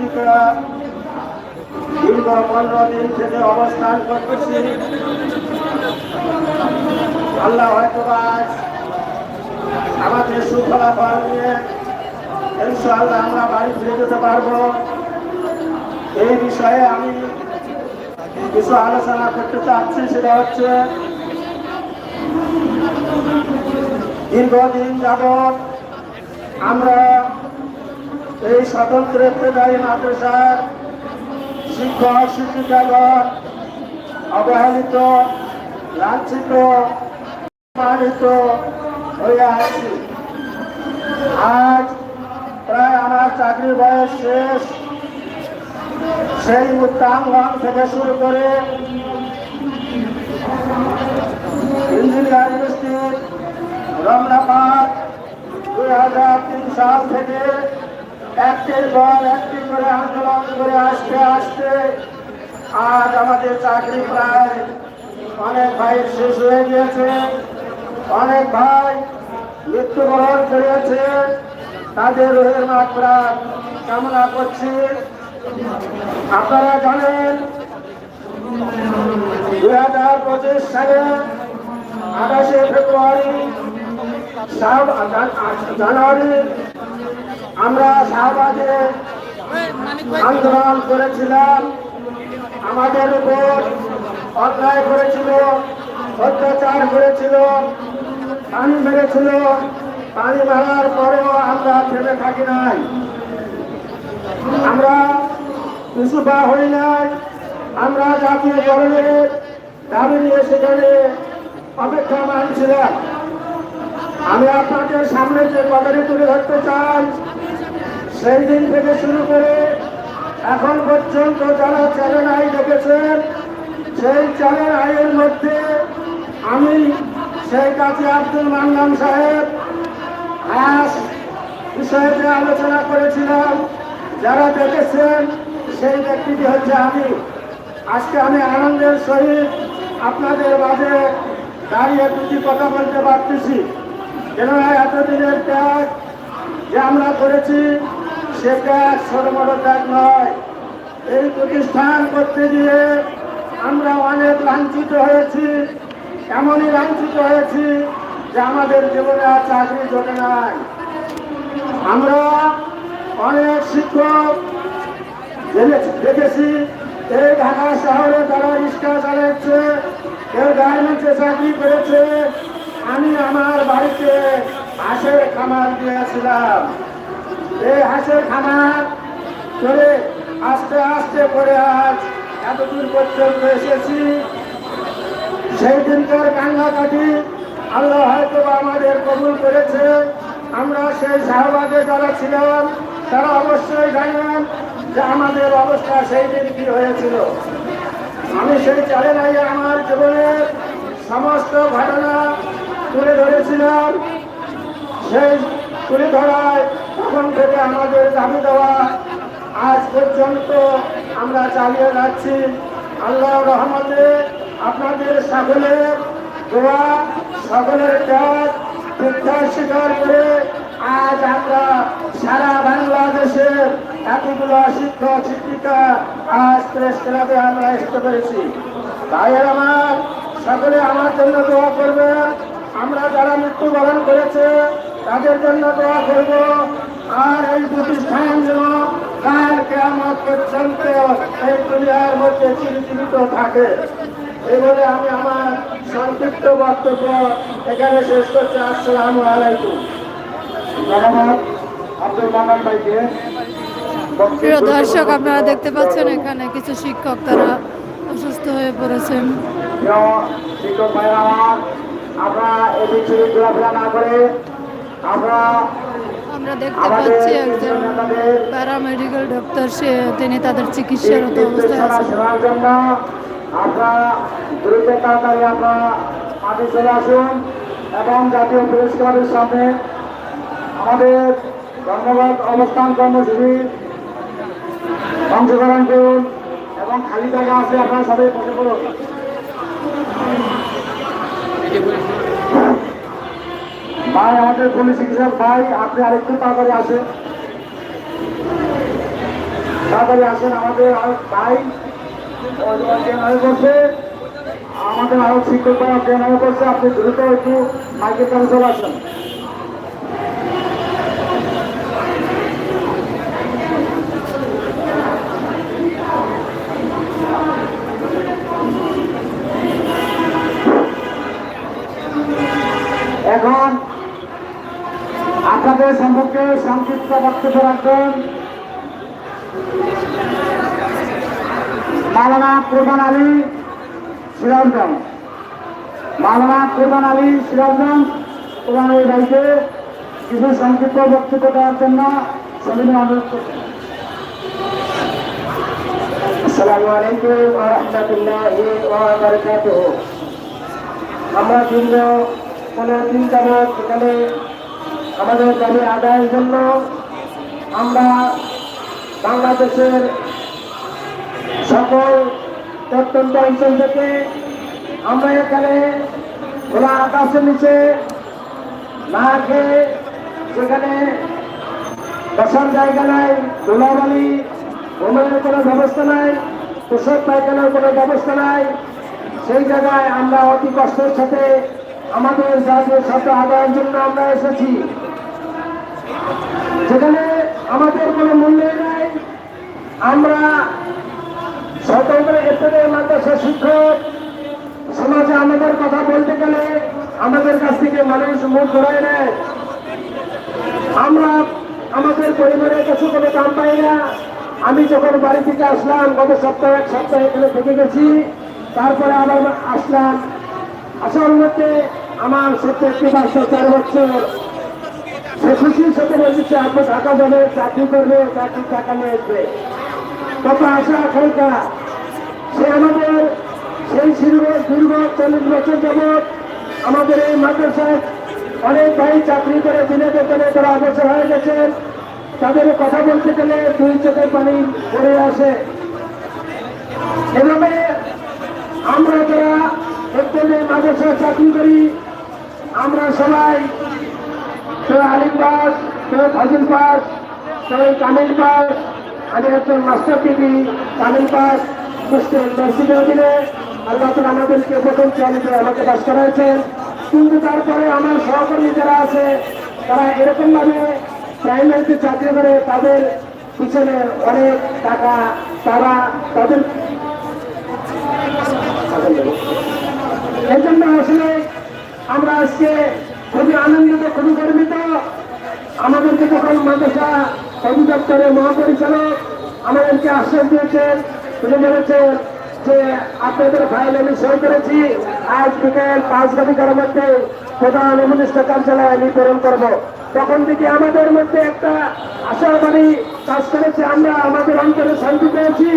ডিস্ট্রিক্টে দীর্ঘ পনেরো দিন থেকে অবস্থান করতেছি। আল্লাহ হয়তো আজ আমাদের সুফলাফল নিয়ে ইনশাআল্লাহ আমরা বাড়ি ফিরে যেতে পারব। এই বিষয়ে আমি কিছু আলোচনা করতে চাচ্ছি, সেটা হচ্ছে দীর্ঘদিন যাবৎ আমরা এই স্বতন্ত্র ইত্তেদায়ী মাদ্রাসার শিক্ষক, শিক্ষিকাগণ অবহেলিত, লাঞ্ছিত, অপমানিত হয়ে আছি। আজ প্রায় আমার চাকরির বয়স শেষ। সেই উত্তাঙ্গন থেকে শুরু করে ইঞ্জিনিয়ারিং ইঞ্জিনিয়ার ইউনিভার্সিটির রমনাপাত দুই হাজার তিন সাল থেকে একটির পর একটি করে আন্দোলন করে আসতে আসতে আজ আমাদের চাকরি প্রায় অনেক ভাইয়ের শেষ হয়ে গিয়েছে। অনেক ভাই মৃত্যুবরণ করেছে। তাদের রোহের মাত্রা কামনা করছি। আপনারা জানেন, দুই হাজার পঁচিশ সালে আঠাশে ফেব্রুয়ারি জানুয়ারি আমরা শাহবাগে আন্দোলন করেছিলাম। আমাদের উপর অন্যায় করেছিল, অত্যাচার করেছিল, পানি মেরেছিল। পানি মারার পরেও আমরা থেমে থাকি নাই। আমরা কিছু বা হই নাই। আমরা জাতীয় ধরনের দাবি নিয়ে সেখানে অপেক্ষা মানছিলাম আমি আপনাদের সামনে যে কথাটি তুলে ধরতে চাই সেই দিন থেকে শুরু করে এখন পর্যন্ত যারা চ্যানেল আই দেখেছেন, সেই চ্যানেল আইয়ের মধ্যে আমি সেই কাজী আব্দুল মান্নান সাহেব আজ বিষয়ে যে আলোচনা করেছিলাম। যারা দেখেছেন, সেই ব্যক্তিটি হচ্ছে আমি। আজকে আমি আনন্দের সহিত আপনাদের মাঝে দাঁড়িয়ে দুটি কথা বলতে পারতেছি। কেননা এতদিনের ত্যাগ যে আমরা করেছি সে ত্যাগ ছোট বড় ত্যাগ নয়। এই প্রতিষ্ঠান করতে গিয়ে আমরা অনেক লাঞ্ছিত হয়েছি, এমনই লাঞ্ছিত হয়েছি যে আমাদের জীবনে আর চাকরি জোটে নাই। আমরা অনেক শিক্ষক দেখেছি এই ঢাকা শহরে তারা রিক্সা চালাচ্ছে কেউ গার্মেন্টসে চাকরি করেছে, আমি আমার বাড়িতে হাঁসের খামার দিয়েছিলাম। এই হাঁসের খামার। করে আস্তে আস্তে করে আজ। এতদূর পর্যন্ত এসেছি। সেই দিনকার কান্নাকাটি আল্লাহ হয়তো আমাদের কবুল করেছে। আমরা সেই শাহবাগে যারা ছিলাম, তারা অবশ্যই জানেন যে আমাদের অবস্থা সেই দিন কি হয়েছিল। আমি সেই চ্যানেলাই আমার জীবনের সমস্ত ঘটনা তুলে ধরেছিলাম। সেই তুলে ধরায় তখন থেকে আমাদের দাবি দেওয়া আজ পর্যন্ত আমরা চালিয়ে যাচ্ছি। আল্লাহ রহমতে আপনাদের সকলের দোয়া, সকলের ত্যাগ মিথ্যা স্বীকার করে আজ আমরা সারা বাংলাদেশের এতগুলো শিক্ষক, শিক্ষিকা আজ প্রেস ক্লাবে আমরা আসতে পেরেছি। ভাইয়ের আমার, সকলে আমার জন্য দোয়া করবে আমরা যারা মৃত্যুবরণ করেছে, তাদের জন্য দোয়া করব। আর এই প্রতিষ্ঠান যেন কাল কেমন পর্যন্ত এই দুনিয়ার মধ্যে চিরজীবিত থাকে। এই বলে আমি আমার সংক্ষিপ্ত বক্তব্য এখানে শেষ করছি। আসসালাম আলাইকুম। ধন্যবাদ। আব্দুল মান্নান ভাইকে প্রিয় দর্শক আপনারা দেখতে পাচ্ছেন এখানে কিছু শিক্ষক তারা অসুস্থ হয়ে পড়েছেন। শিক্ষক ভাইরা আমার এদিক ঘোরাফেরা না করে আমরা আমরা দেখতে পাচ্ছি একজন প্যারামেডিক্যাল ডক্টর সে তিনি তাদের চিকিৎসারত অবস্থায় আছেন। আপনারা দ্রুত তাড়াতাড়ি আপনারা মাঠে চলে আসুন এবং জাতীয় প্রেস ক্লাবের সামনে আমাদের ধন্যবাদ অবস্থান কর্মসূচি অংশগ্রহণ করুন এবং খালি জায়গা আছে আপনারা সবাই বসে পড়ুন ভাই, আমাদের পুলিশ চিকিৎসক, ভাই, আপনি আরেকটু তাড়াতাড়ি আসেন। তাড়াতাড়ি আসেন, আমাদের ভাই পড়ছে আমাদের আরও শিক্ষক হয়ে পড়ছে আপনি দ্রুত একটু মাইকের কাছে চলে আসেন। এখন সম্পর্কে সংক্ষিপ্ত বক্তব্য রাখবেন। মাওলানা কোরবান আলী সিরাজগঞ্জ। মাওলানা কোরবান আলী সিরাজগঞ্জ কোরবান আলী ভাইকে কিছু সংক্ষিপ্ত বক্তব্য দেওয়ার জন্য সমিতি অনুরোধ করছি। আসসালামু আলাইকুম আমরা দীর্ঘ পনেরো দিন যাবৎ এখানে আমাদের দাবি আদায়ের জন্য আমরা বাংলাদেশের সকল প্রত্যন্ত অঞ্চল থেকে আমরা এখানে খোলা আকাশের নিচে না খেয়ে সেখানে বসার জায়গা নাই, ধুলাবালি, ঘুমের কোনো ব্যবস্থা নাই পোশাক পায়খানার কোনো ব্যবস্থা নাই। সেই জায়গায় আমরা অতি কষ্টের সাথে আমাদের জাতীয় সাথে আদায়ের জন্য আমরা এসেছি। যেখানে আমাদের কোনো মূল্য নাই। আমরা স্বতন্ত্র এপ্রিলের মাদ্রাসা শিক্ষক, সমাজে আমাদের কথা বলতে গেলে আমাদের কাছ থেকে মানুষ মুখ ধরায় নেয়। আমরা আমাদের পরিবারের কাছে কোনো দাম পাই না। আমি যখন বাড়ি থেকে আসলাম, গত সপ্তাহে এক সপ্তাহে এখানে থেকে গেছি। তারপরে আবার আসলাম। আসার মধ্যে আমার সত্য একটি বাচ্চা চার বছর সে খুশির সাথে বলছে, আপনি ঢাকা যাবে চাকরি করবে, চাকরি টাকা নিয়ে আসবে। কত আশা আকাঙ্ক্ষা, সে আমাদের সেই দীর্ঘ দীর্ঘ চল্লিশ বছর যাবৎ আমাদের এই মাদ্রাসায় অনেক ভাই চাকরি করে দিনে বেতনে তারা অবসর হয়ে গেছেন। তাদের কথা বলতে গেলে দুই চোখের পানি পড়ে আসে। এভাবে আমরা যারা একজন মাদ্রাসায় চাকরি করি, আমরা সবাই কেউ আলিম পাস কেউ ফাজিল পাস কেউ কামিল পাস আমি একজন মাস্টার টিভি কামিল পাস মুসলিম মসজিদের অধীনে আল্লাহ তালা আমাদেরকে প্রথম চয়নিতে আমাকে পাস করাইছেন। কিন্তু তারপরে আমার সহকর্মী যারা আছে, তারা এরকমভাবে প্রাইমারিতে চাকরি করে, তাদের পিছনে অনেক টাকা তারা তাদের এই জন্য আসলে আমরা আজকে খুবই আনন্দিত খুবই গর্বিত আমাদেরকে যখন মাদ্রাসা অধিদপ্তরের মহাপরিচালক আমাদেরকে আশ্বাস দিয়েছেন। তিনি বলেছেন যে, আপনাদের ফাইল আমি সই করেছি। আজ বিকেল পাঁচ ঘটিকার মধ্যে প্রধান উপদেষ্টা কার্যালয়ে আমি প্রেরণ করব। তখন থেকে আমাদের মধ্যে একটা আশার বাণী কাজ করেছে। আমরা আমাদের অন্তরে শান্তি পেয়েছি।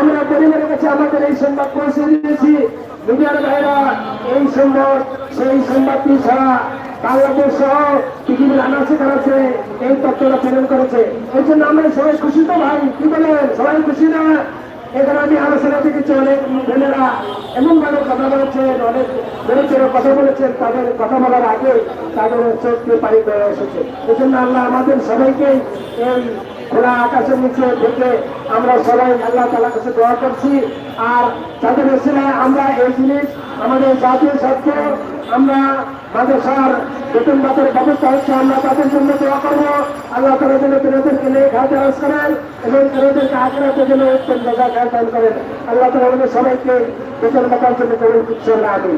আমরা পরিবারের কাছে আমাদের এই সংবাদ পৌঁছে দিয়েছি। মিডিয়ার ভাইরা, এই সংবাদ, সেই সংবাদটি ছাড়া বাংলাদেশ সহ সবাই খুশি তো ভাই, কি বলেন? সবাই খুশি না? এখানে আমি আলোচনা দেখেছি অনেক কথা বলেছেন অনেক কথা বলেছেন, তাদের কথা বলার আগে তাদের এসেছে। এই জন্য আল্লাহ আমাদের সবাইকে এই খোলা আকাশের নিচে থেকে আমরা সবাই আল্লাহ তালার কাছে দোয়া করছি। আর যাদের এসে আমরা এই জিনিস আমাদের জাতীয় স্বার্থ আমরা মাদ্রাসার বেতন ভাতের ব্যবস্থা হচ্ছে, আমরা তাদের জন্য দোয়া করব। আল্লাহ তালা যেন তেনাদেরকে নিয়ে খাওয়া চাষ করেন এবং তেনাদেরকে আগ্রাতে যেন উত্তম জায়গা খেয়াল দান করেন। আল্লাহ তালা আমাদের সবাইকে বেতন ভাতার জন্য কবুল করছেন আমি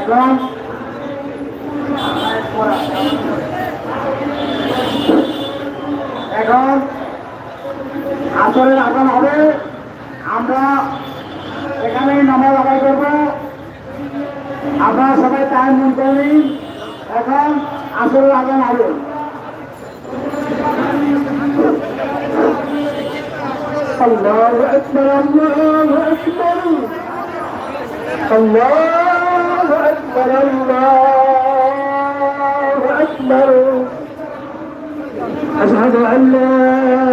এখন এখন আসরের আগাম হবে। আমরা এখানেই নামাজ আদায় করবো আপনারা সবাই টাইম মন করে নিন এখন আসরের আগাম হবে الله أكبر الله أكبر الله أكبر الله أكبر أشهد أن لا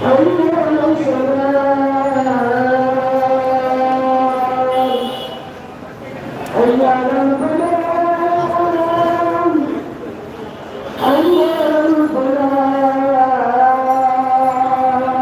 Oh, yeah, I'm sorry.